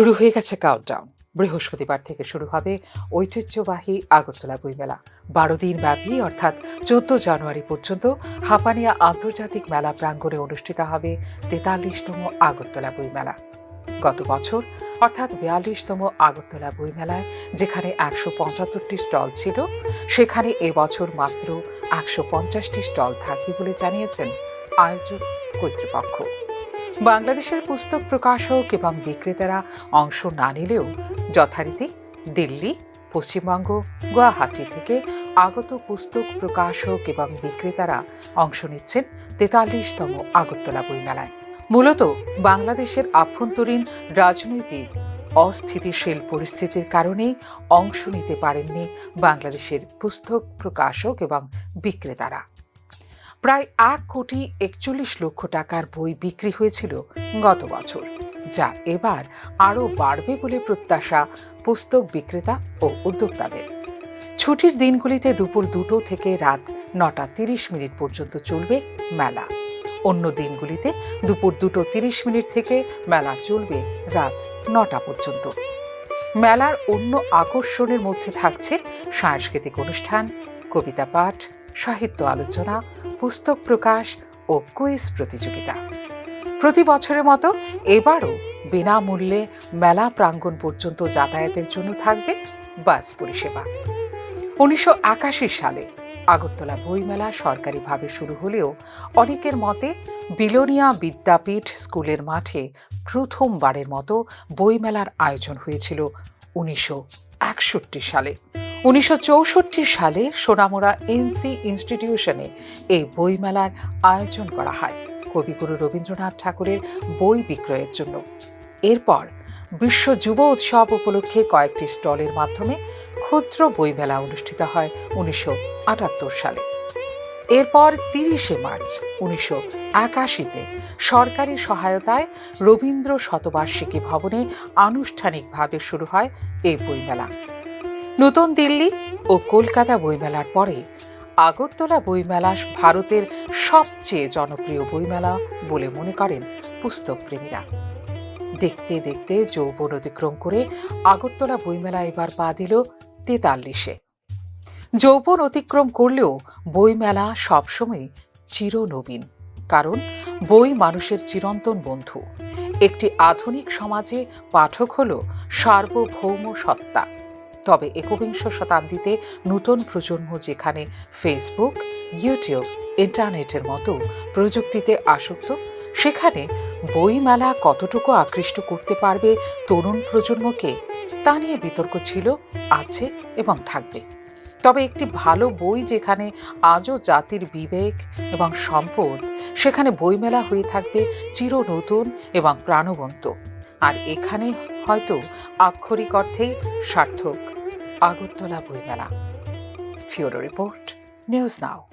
শুরু হয়ে গেছে কাউন্টডাউন বৃহস্পতিবার থেকে শুরু হবে ঐতিহ্যবাহী আগরতলা বইমেলা। বারো দিন ব্যাপী, অর্থাৎ চোদ্দ জানুয়ারি পর্যন্ত, হাপানিয়া আন্তর্জাতিক মেলা প্রাঙ্গণে অনুষ্ঠিত হবে তেতাল্লিশতম আগরতলা বইমেলা। গত বছর, অর্থাৎ বিয়াল্লিশতম আগরতলা বইমেলায়, যেখানে একশো পঁচাত্তরটি স্টল ছিল, সেখানে এবছর মাত্র একশো পঞ্চাশটি স্টল থাকবে বলে জানিয়েছেন আয়োজক কর্তৃপক্ষ। বাংলাদেশের পুস্তক প্রকাশক এবং বিক্রেতারা অংশ না নিলেও যথারীতি দিল্লি, পশ্চিমবঙ্গ, গুয়াহাটি থেকে আগত পুস্তক প্রকাশক এবং বিক্রেতারা অংশ নিচ্ছেন তেতাল্লিশতম আগরতলা বইমেলায়। মূলত বাংলাদেশের আভ্যন্তরীণ রাজনৈতিক অস্থিতিশীল পরিস্থিতির কারণেই অংশ নিতে পারেননি বাংলাদেশের পুস্তক প্রকাশক এবং বিক্রেতারা। প্রায় এক কোটি একচল্লিশ লক্ষ টাকার বই বিক্রি হয়েছিল গত বছর, যা এবার আরও বাড়বে বলে প্রত্যাশা পুস্তক বিক্রেতা ও উদ্যোক্তাদের। ছুটির দিনগুলিতে দুপুর দুটো থেকে রাত নটা তিরিশ মিনিট পর্যন্ত চলবে মেলা। অন্য দিনগুলিতে দুপুর দুটো তিরিশ মিনিট থেকে মেলা চলবে রাত নটা পর্যন্ত। মেলার অন্য আকর্ষণের মধ্যে থাকছে সাংস্কৃতিক অনুষ্ঠান, কবিতা পাঠ সাহিত্য আলোচনা, পুস্তক প্রকাশ ও কুইজ প্রতিযোগিতা। প্রতি বছরের মতো এবারও বিনামূল্যে মেলা প্রাঙ্গণ পর্যন্ত যাতায়াতের জন্য থাকবে বাস পরিষেবা। উনিশশো একাশি সালে আগরতলা বইমেলা সরকারিভাবে শুরু হলেও অনেকের মতে বিলোনিয়া বিদ্যাপীঠ স্কুলের মাঠে প্রথমবারের মতো বইমেলার আয়োজন হয়েছিল উনিশশো একষট্টি সালে। উনিশশো চৌষট্টি সালে সোনামুড়া এনসি ইনস্টিটিউশনে এই বইমেলার আয়োজন করা হয়। কবিগুরু রবীন্দ্রনাথ ঠাকুরের বই বিক্রয়ের জন্য। এরপর বিশ্ব যুব উৎসব উপলক্ষে কয়েকটি স্টলের মাধ্যমে ক্ষুদ্র বইমেলা অনুষ্ঠিত হয় উনিশশো আটাত্তর সালে। এরপর তিরিশে মার্চ উনিশশো একাশিতে সরকারি সহায়তায় রবীন্দ্র শতবার্ষিকী ভবনে আনুষ্ঠানিকভাবে শুরু হয় এই বইমেলা। নতুন দিল্লি ও কলকাতা বইমেলার পরে আগরতলা বইমেলা ভারতের সবচেয়ে জনপ্রিয় বইমেলা বলে মনে করেন পুস্তক প্রেমীরা দেখতে দেখতে যৌবন অতিক্রম করে আগরতলা বইমেলা এবার পা দিল তেতাল্লিশে। যৌবন অতিক্রম করলেও বইমেলা সবসময় চিরনবীন, কারণ বই মানুষের চিরন্তন বন্ধু। একটি আধুনিক সমাজে পাঠক হল সার্বভৌম সত্তা। তবে একবিংশ শতাব্দীতে নতুন প্রজন্ম যেখানে ফেসবুক ইউটিউব ইন্টারনেটের মতো প্রযুক্তিতে আসক্ত, সেখানে বইমেলা কতটুকু আকৃষ্ট করতে পারবে তরুণ প্রজন্মকে তা নিয়ে বিতর্ক ছিল, আছে এবং থাকবে। তবে একটি ভালো বই যেখানে আজও জাতির বিবেক এবং সম্পদ, সেখানে বইমেলা হয়ে থাকবে চির নতুন এবং প্রাণবন্ত। আর এখানে হয়তো আক্ষরিক অর্থেই সার্থক। আগরতলা বইমেলা। ফিওরো রিপোর্ট নিউজ নাও।